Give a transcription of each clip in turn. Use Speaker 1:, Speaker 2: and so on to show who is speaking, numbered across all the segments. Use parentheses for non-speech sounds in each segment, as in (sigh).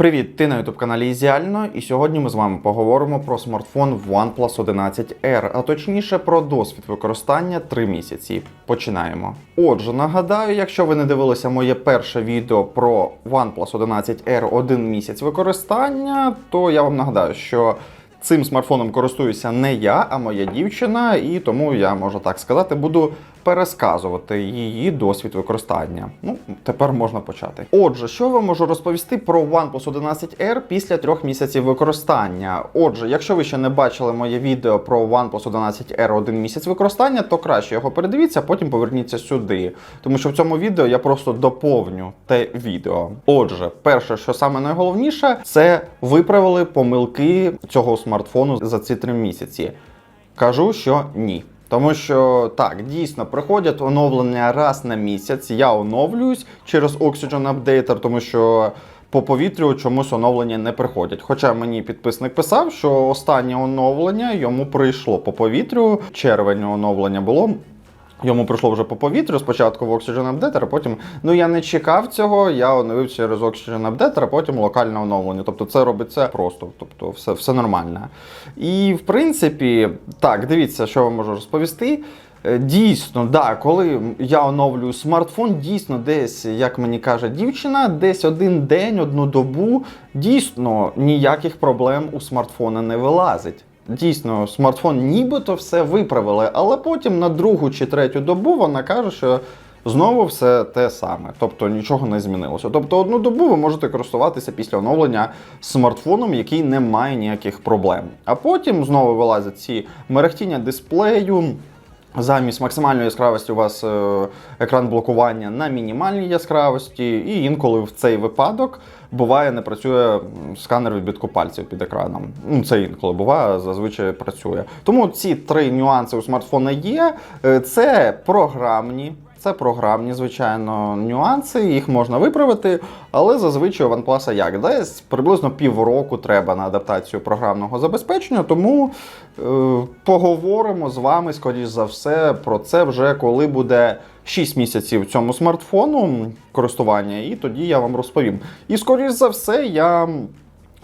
Speaker 1: Привіт, ти на youtube каналі Ізіально, і сьогодні ми з вами поговоримо про смартфон OnePlus 11R, а точніше про досвід використання 3 місяці. Починаємо. Отже, нагадаю, якщо ви не дивилися моє перше відео про OnePlus 11R один місяць використання, то я вам нагадаю, що цим смартфоном користуюся не я, а моя дівчина, і тому я можу так сказати, буду пересказувати її досвід використання. Ну, тепер можна почати. Отже, що вам можу розповісти про OnePlus 11R після трьох місяців використання? Отже, якщо ви ще не бачили моє відео про OnePlus 11R один місяць використання, то краще його передивіться, а потім поверніться сюди. Тому що в цьому відео я просто доповню те відео. Отже, перше, що саме найголовніше, це виправили помилки цього смартфону за ці три місяці. Кажу, що ні. Тому що так, дійсно приходять оновлення раз на місяць. Я оновлююсь через Oxygen Updater, тому що по повітрю чомусь оновлення не приходять. Хоча мені підписник писав, що останнє оновлення йому прийшло по повітрю. Червень оновлення було. Йому прийшло вже по повітрю, спочатку в Oxygen Updater, а потім. Ну я не чекав цього, я оновив через Oxygen Updater, а потім локальне оновлення. Тобто це робиться просто, тобто все, все нормально. І в принципі, так, дивіться, що я можу розповісти. Е, Дійсно, да, коли я оновлюю смартфон, дійсно, десь, як мені каже дівчина, десь один день, одну добу, дійсно ніяких проблем у смартфона не вилазить. Дійсно, смартфон нібито все виправили, але потім на другу чи третю добу вона каже, що знову все те саме, тобто нічого не змінилося. Тобто одну добу ви можете користуватися після оновлення смартфоном, який не має ніяких проблем. А потім знову вилазять ці мерехтіння дисплею. Замість максимальної яскравості у вас е, екран блокування на мінімальній яскравості, і інколи в цей випадок буває не працює сканер відбитку пальців під екраном. Ну це інколи буває, зазвичай працює. Тому ці три нюанси у смартфона є. Е, Це програмні. Це програмні, звичайно, нюанси, їх можна виправити, але зазвичай у OnePlus як? Десь приблизно півроку треба на адаптацію програмного забезпечення, тому е, поговоримо з вами, скоріш за все, про це вже коли буде 6 місяців цьому смартфону користування, і тоді я вам розповім. І скоріш за все, я.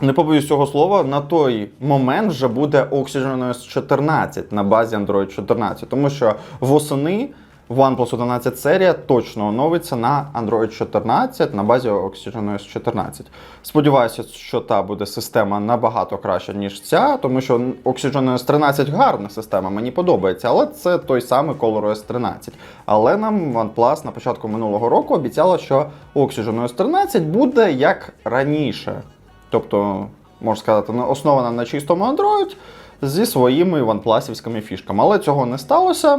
Speaker 1: Не побоюсь цього слова, на той момент вже буде Oxygen OS 14 на базі Android 14, тому що восени OnePlus 11 серія точно оновиться на Android 14 на базі Oxygen OS 14. Сподіваюся, що та буде система набагато краща, ніж ця, тому що Oxygen OS 13 гарна система, мені подобається, але це той самий ColorOS 13. Але нам OnePlus на початку минулого року обіцяла, що Oxygen OS 13 буде як раніше. Тобто, можна сказати, основана на чистому Android зі своїми OnePlus-івськими фішками. Але цього не сталося.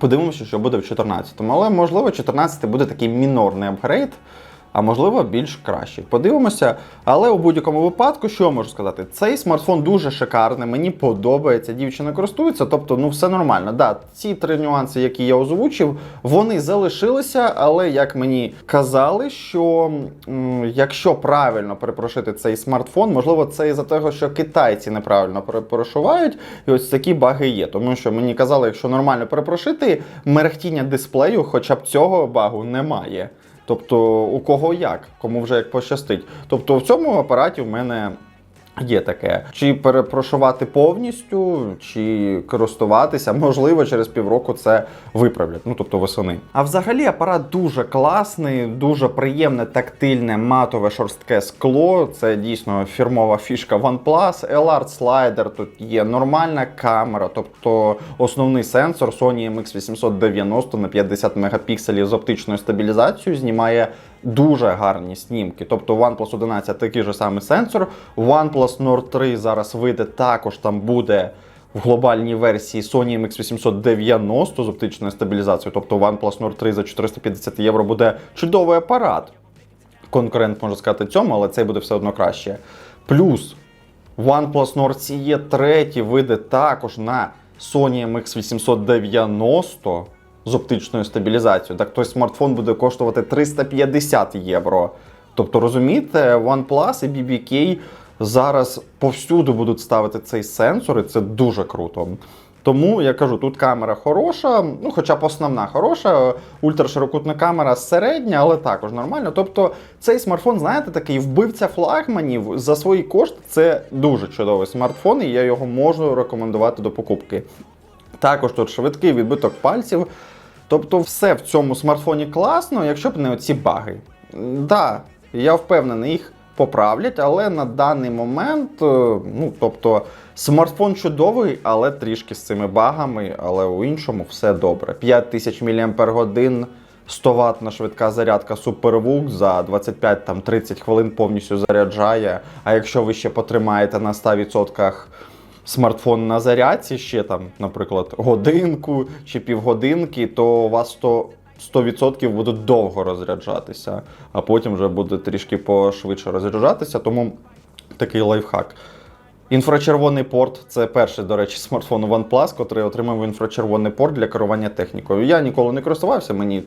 Speaker 1: Подивимося, що буде в 14-му. Але можливо, 14 буде такий мінорний апгрейд, а можливо, більш кращий. Подивимося. Але у будь-якому випадку, що можу сказати? Цей смартфон дуже шикарний, мені подобається, дівчина користується, тобто, ну все нормально. Да, ці три нюанси, які я озвучив, вони залишилися, але як мені казали, що м, якщо правильно перепрошити цей смартфон, можливо, це із-за того, що китайці неправильно перепрошувають, і ось такі баги є. Тому що мені казали, якщо нормально перепрошити, мерехтіння дисплею, хоча б цього багу немає. Тобто, у кого як, кому вже як пощастить. Тобто в цьому апараті в мене є таке. Чи перепрошувати повністю, чи користуватися, (laughs) можливо, через півроку це виправлять. Ну тобто восени. А взагалі апарат дуже класний, дуже приємне, тактильне, матове шорстке скло. Це дійсно фірмова фішка OnePlus. LR слайдер тут є нормальна камера, тобто основний сенсор Sony MX890 на 50 мегапікселів з оптичною стабілізацією знімає дуже гарні знімки. Тобто OnePlus 11 такий же самий сенсор. OnePlus Nord 3 зараз вийде також там буде. В глобальній версії Sony MX890 з оптичною стабілізацією, тобто OnePlus Nord 3 за 450 євро буде чудовий апарат. Конкурент може сказати цьому, але цей буде все одно краще. Плюс OnePlus Nord CE 3 вийде також на Sony MX890 з оптичною стабілізацією. Так той смартфон буде коштувати 350 євро. Тобто, розумієте, OnePlus і BBK зараз повсюду будуть ставити цей сенсор, і це дуже круто. Тому я кажу, тут камера хороша, ну хоча б основна хороша, ультраширокутна камера середня, але також нормально. Тобто цей смартфон, знаєте, такий вбивця флагманів за свої кошти. Це дуже чудовий смартфон, і я його можу рекомендувати до покупки. Також тут швидкий відбиток пальців. Тобто, все в цьому смартфоні класно, якщо б не оці баги. Да, я впевнений, їх поправлять, але на даний момент, е, ну тобто, смартфон чудовий, але трішки з цими багами, але у іншому все добре. 5000 мАч, 100 ватна швидка зарядка SuperVOOC за 25-30 хвилин повністю заряджає. А якщо ви ще потримаєте на 100% смартфон на зарядці ще там, наприклад, годинку чи півгодинки, то у вас то 100% буде довго розряджатися, а потім вже буде трішки пошвидше розряджатися. Тому такий лайфхак. Інфрачервоний порт це перший, до речі, смартфон OnePlus, який отримав інфрачервоний порт для керування технікою. Я ніколи не користувався, мені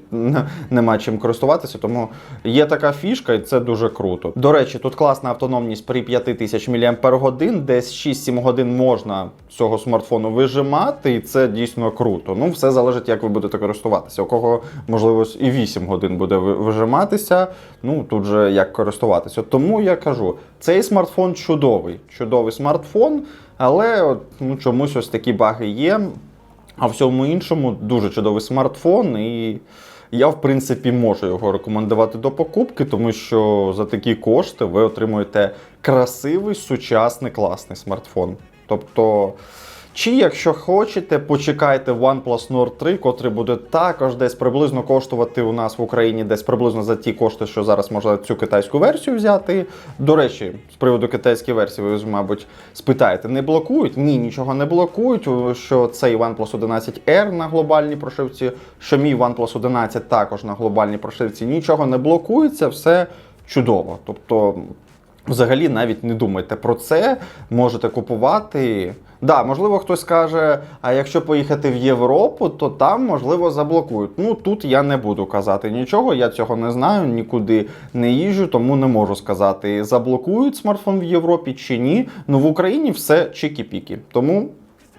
Speaker 1: нема чим користуватися, тому є така фішка, і це дуже круто. До речі, тут класна автономність при 5000 мАч, десь 6-7 годин можна цього смартфону вижимати, і це дійсно круто. Ну, все залежить, як ви будете користуватися. У кого, можливо, і 8 годин буде вижиматися. Ну тут же як користуватися. Тому я кажу, цей смартфон чудовий, чудовий смартфон, але от, ну, чомусь ось такі баги є. А в всьому іншому дуже чудовий смартфон, і я, в принципі, можу його рекомендувати до покупки, тому що за такі кошти ви отримуєте красивий, сучасний, класний смартфон. Тобто. Чи якщо хочете, почекайте OnePlus Nord 3, котрий буде також десь приблизно коштувати у нас в Україні, десь приблизно за ті кошти, що зараз можна цю китайську версію взяти. До речі, з приводу китайської версії, ви, мабуть, спитаєте, не блокують? Ні, нічого не блокують. Що цей OnePlus 11 R на глобальній прошивці, що мій OnePlus 11 також на глобальній прошивці, нічого не блокується, все чудово. Тобто. Взагалі навіть не думайте про це, можете купувати. Да, можливо, хтось каже, а якщо поїхати в Європу, то там можливо заблокують. Ну тут я не буду казати нічого, я цього не знаю, нікуди не їжджу, тому не можу сказати, заблокують смартфон в Європі чи ні. Ну в Україні все чікі-пікі. Тому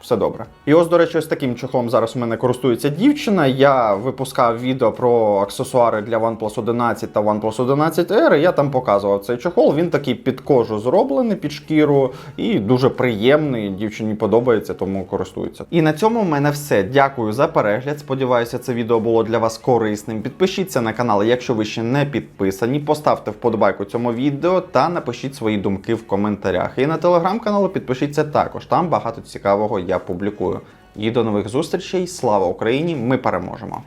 Speaker 1: все добре. І ось, до речі, ось таким чохлом зараз у мене користується дівчина. Я випускав відео про аксесуари для OnePlus 11 та OnePlus 11 R. і Я там показував цей чохол. Він такий під кожу зроблений, під шкіру, і дуже приємний. Дівчині подобається, тому користується. І на цьому в мене все. Дякую за перегляд. Сподіваюся, це відео було для вас корисним. Підпишіться на канал, якщо ви ще не підписані. Поставте вподобайку цьому відео та напишіть свої думки в коментарях. І на телеграм-канал підпишіться також. Там багато цікавого я публікую. І до нових зустрічей. Слава Україні! Ми переможемо!